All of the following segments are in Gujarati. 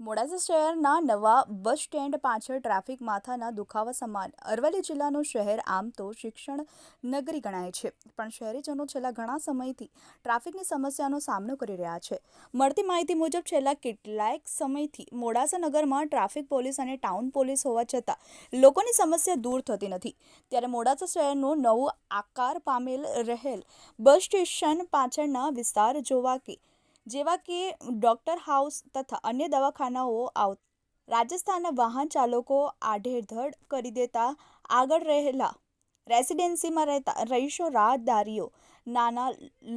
મોડાસા શહેરના નવા બસ સ્ટેન્ડ પાછળ ટ્રાફિક માથાના દુખાવા સમાન. અરવલ્લી જિલ્લાનું શહેર આમ તો શિક્ષણ નગરી ગણાય છે, પણ શહેરીજનો છેલ્લા ઘણા સમયથી ટ્રાફિકની સમસ્યાનો સામનો કરી રહ્યા છે. મળતી માહિતી મુજબ, છેલ્લા કેટલાક સમયથી મોડાસા નગરમાં ટ્રાફિક પોલીસ અને ટાઉન પોલીસ હોવા છતાં લોકોની સમસ્યા દૂર થતી નથી. ત્યારે મોડાસા શહેરનું નવું આકાર પામેલ રહેલ બસ સ્ટેશન પાછળના વિસ્તાર જોવા કે જેવા કે ડોક્ટર હાઉસ તથા અન્ય દવાખાનાઓ આવ, રાજસ્થાનના વાહન ચાલકો આઢેધડ કરી દેતા આગળ રહેલા રેસિડેન્સીમાં રહેતા રહીશો રાહદારીઓ, નાના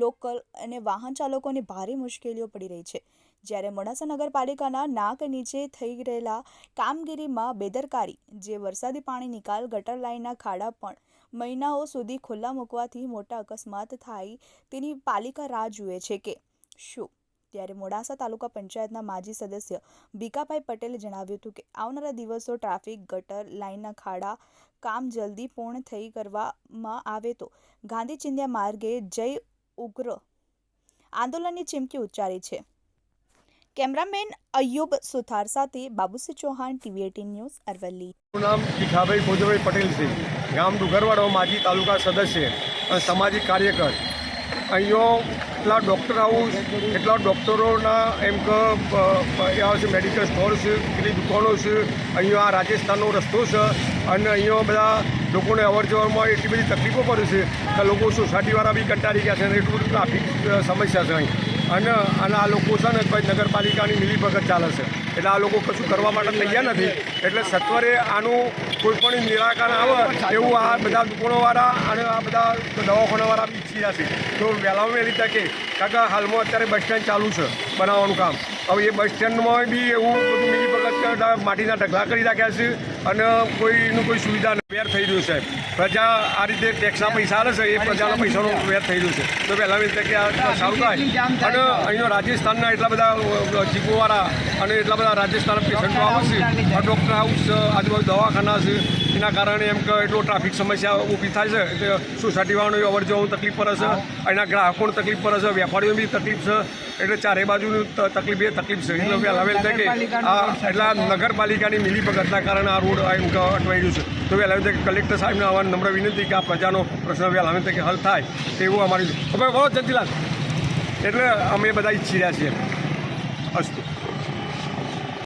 લોકલ અને વાહન ચાલકોને ભારે મુશ્કેલીઓ પડી રહી છે. જ્યારે મોડાસા નગરપાલિકાના નાક નીચે થઈ રહેલા કામગીરીમાં બેદરકારી, જે વરસાદી પાણી નિકાલ, ગટર લાઇનના ખાડા પણ મહિનાઓ સુધી ખુલ્લા મૂકવાથી મોટા અકસ્માત થાય તેની પાલિકા રાહ જુએ છે કે શું ત્યારે મોડાસા તાલુકા પંચાયતના માજી સદસ્ય બીકાભાઈ પટેલે જણાવ્યું હતું કે આવનારા દિવસો ટ્રાફિક, ગટર, લાઇનના ખાડા, કામ જલ્દી પૂર્ણ થઈ કરવામાં આવે તો ગાંધી ચિંધ્યા માર્ગે જય ઉગ્ર આંદોલનની ચીમકી ઉચ્ચારી છે. કેમેરામેન અયુબ સુથાર સાથે Babusi Chauhan, TV eighteen news, Aravalli. નામ ભીખાભાઈ ભોજભાઈ પટેલ છે. ગામ ડુગરવાડો માજી તાલુકા સદસ્ય અને સામાજિક કાર્યકર. અહીંયા કેટલા ડૉક્ટર હાઉસ કેટલા ડૉક્ટરોના એમ કે મેડિકલ સ્ટોર છે કેટલી દુકાનો છે, અહીંયા આ રાજસ્થાનનો રસ્તો છે, અને અહીંયા બધા લોકોને અવર જવરમાં એટલી બધી તકલીફો પડે છે, કે લોકો સોસાયટીવાળા બી કંટાળી ગયા છે અને એટલું બધું ટ્રાફિક સમસ્યા છે અહીં. અને અને આ લોકો છે ને ભાઈ નગરપાલિકાની મિલીભગત ચાલે છે. એટલે આ લોકો કશું કરવા માટે તૈયાર નથી. એટલે સત્વરે આનું કોઈ પણ નિરાકરણ આવે એવું આ બધા દુકાનોવાળા અને આ બધા દવાખાનાવાળા બી ઈચ્છી રહ્યા છે. તો વહેલામાં વહેલી તકે. કારણ કે હાલમાં અત્યારે બસ સ્ટેન્ડ ચાલુ છે બનાવવાનું કામ. હવે એ બસ સ્ટેન્ડમાં બી એવું બધું મિલીભગત કરતા માટીના ઢગલા કરી રાખ્યા છે અને કોઈનું કોઈ સુવિધા. વેર થઈ રહ્યું છે પ્રજા આ રીતે ટેક્સના પૈસા આવે છે એ પ્રજાના પૈસાનો વેર થઈ રહ્યું છે. તો પહેલાં વહેલી તકે આ સારું થાય અને અહીંયા રાજસ્થાનના એટલા બધા જીપોવાળા અને એટલા બધા રાજસ્થાનના પેશન્ટો આવે છે. આ ડૉક્ટર હાઉસ છે, આજુબાજુ દવાખાના છે. એના કારણે એમ કે એટલો ટ્રાફિક સમસ્યા ઊભી થાય છે. એટલે સોસાયટીવાળાનો અવર જવાનું તકલીફ પડે છે. એના ગ્રાહકોને તકલીફ પડે છે. વેપારીઓની બી તકલીફ છે. એટલે ચારે બાજુની તકલીફ એ તકલીફ છે એટલે વહેલા છે કે આ એટલા નગરપાલિકાની મિલીભગતના કારણે આ રોડ એમ અટવાઈ રહ્યું છે. તો વહેલા છે કે કલેક્ટર સાહેબને આવવાની નમ્ર વિનંતી કે આ પ્રજાનો પ્રશ્ન વહેલા આવે કે હલ થાય તેવું અમારી હવે બહુ જતીલાલ એટલે અમે બધા ઈચ્છી રહ્યા છીએ. અસ્તુ.